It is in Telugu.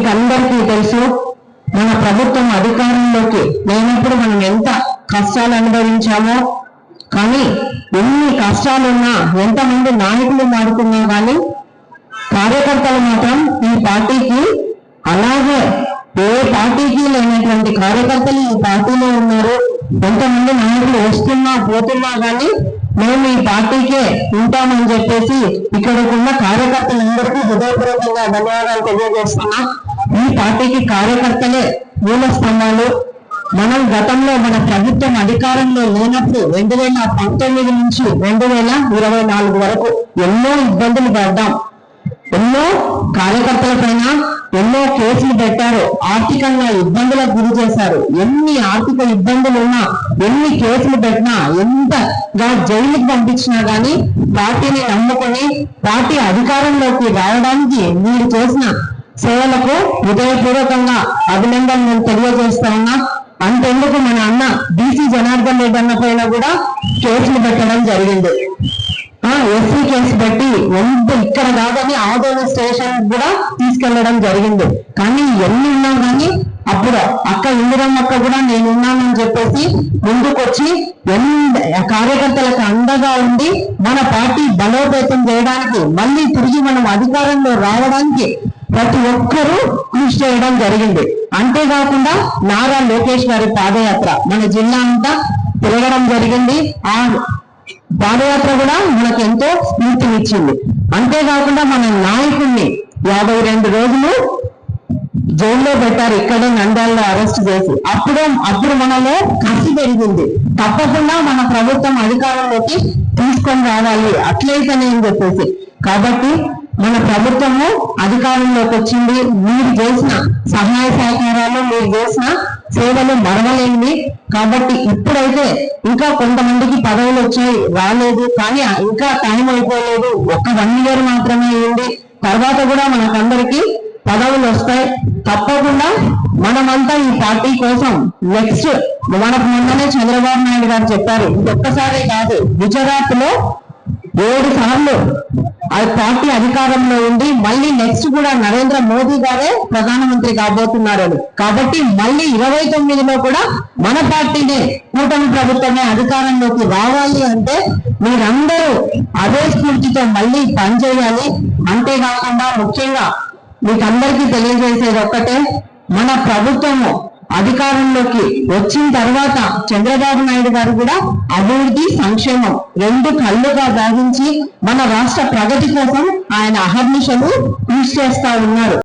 మీకు అందరికీ తెలుసు మన ప్రభుత్వం అధికారంలోకి లేనప్పుడు మనం ఎంత కష్టాలు అనుభవించామో కానీ ఎన్ని కష్టాలున్నా ఎంతమంది నాయకులు మారుతున్నా కానీ కార్యకర్తలు మాత్రం ఈ పార్టీకి అలాగే ఏ పార్టీకి లేనటువంటి కార్యకర్తలు ఈ పార్టీలో ఉన్నారు ఎంతమంది నాయకులు వస్తున్నా పోతున్నా కానీ మేము ఈ పార్టీకే ఉంటామని చెప్పేసి ఇక్కడ ఉన్న కార్యకర్తలందరికీ హృదయపూర్వకంగా ధన్యవాదాలు తెలియజేస్తున్నా. ఈ పార్టీకి కార్యకర్తలే మూల స్తంభాలు. మనం గతంలో మన ప్రభుత్వం అధికారంలో లేనప్పుడు రెండు వేల పంతొమ్మిది నుంచి రెండు వేల ఇరవై నాలుగు వరకు ఎన్నో ఇబ్బందులు పడ్డాం. ఎన్నో కార్యకర్తల పైన ఎన్నో కేసులు పెట్టారు. ఆర్థికంగా ఇబ్బందులకు గురి చేశారు. ఎన్ని ఆర్థిక ఇబ్బందులు ఉన్నా ఎన్ని కేసులు పెట్టినా ఎంతగా జైలుకి పంపించినా గానీ పార్టీని నమ్ముకొని పార్టీ అధికారంలోకి రావడానికి మీరు చేసిన సేవలకు హృదయపూర్వకంగా అభినందనలు తెలియజేస్తా ఉన్నా అంతెందుకు మన అన్న బీసీ జనార్దన్ రెడ్డి అన్న పైన కూడా కేసులు పెట్టడం జరిగింది. ఎస్సీ కేసు పెట్టి ఎంత ఇక్కడ కాదని ఆదోళన స్టేషన్ కూడా తీసుకెళ్ళడం జరిగింది. కానీ ఎన్ని ఉన్నా కానీ అప్పుడు అక్క ఇందిరమ్మ అక్క కూడా నేను ఉన్నానని చెప్పేసి ముందుకొచ్చి ఎన్ని కార్యకర్తలకు అండగా ఉండి మన పార్టీ బలోపేతం చేయడానికి మళ్ళీ తిరిగి మనం అధికారంలో రావడానికి ప్రతి ఒక్కరూ కృషి చేయడం జరిగింది. అంతేకాకుండా నారా లోకేష్ గారి పాదయాత్ర మన జిల్లా అంతా తిరగడం జరిగింది. ఆ పాదయాత్ర కూడా మనకు ఎంతో స్ఫూర్తినిచ్చింది. అంతేకాకుండా మన నాయకుడిని యాభై రెండు రోజులు జైల్లో పెట్టారు. ఇక్కడే నంద్యాలలో అరెస్ట్ చేసి. అప్పుడు అప్పుడు మనలో కసి పెరిగింది. తప్పకుండా మన ప్రభుత్వం అధికారంలోకి తీసుకొని రావాలి. అట్లయితేనే అని చెప్పేసి. కాబట్టి మన ప్రభుత్వము అధికారంలోకి వచ్చింది. మీరు చేసిన సహాయ సహకారాలు మీరు చేసిన సేవలు మరవలేనివి. కాబట్టి ఇప్పుడైతే ఇంకా కొంతమందికి పదవులు వచ్చాయి రాలేదు. కానీ ఇంకా టైం అయిపోలేదు. ఒక వన్ ఇయర్ మాత్రమే అయింది. తర్వాత కూడా మనకందరికి పదవులు వస్తాయి. తప్పకుండా మనమంతా ఈ పార్టీ కోసం నెక్స్ట్ మనకు మొన్ననే చంద్రబాబు నాయుడు గారు చెప్పారు. ఒక్కసారే కాదు గుజరాత్లో ఏడు సార్లు ఆ పార్టీ అధికారంలో ఉండి మళ్ళీ నెక్స్ట్ కూడా నరేంద్ర మోదీ గారే ప్రధానమంత్రి కాబోతున్నారని. కాబట్టి మళ్ళీ ఇరవై తొమ్మిదిలో కూడా మన పార్టీనే కూటమి ప్రభుత్వమే అధికారంలోకి రావాలి అంటే మీరందరూ అదే స్ఫూర్తితో మళ్ళీ పనిచేయాలి. అంతేకాకుండా ముఖ్యంగా మీకు అందరికీ తెలియజేసేది ఒక్కటే మన ప్రభుత్వము అధికారంలోకి వచ్చిన తర్వాత చంద్రబాబు నాయుడు గారు కూడా అభివృద్ధి సంక్షేమం రెండు కళ్ళుగా భావించి మన రాష్ట్ర ప్రగతి కోసం ఆయన అహర్నిశలు కృషి చేస్తా ఉన్నారు.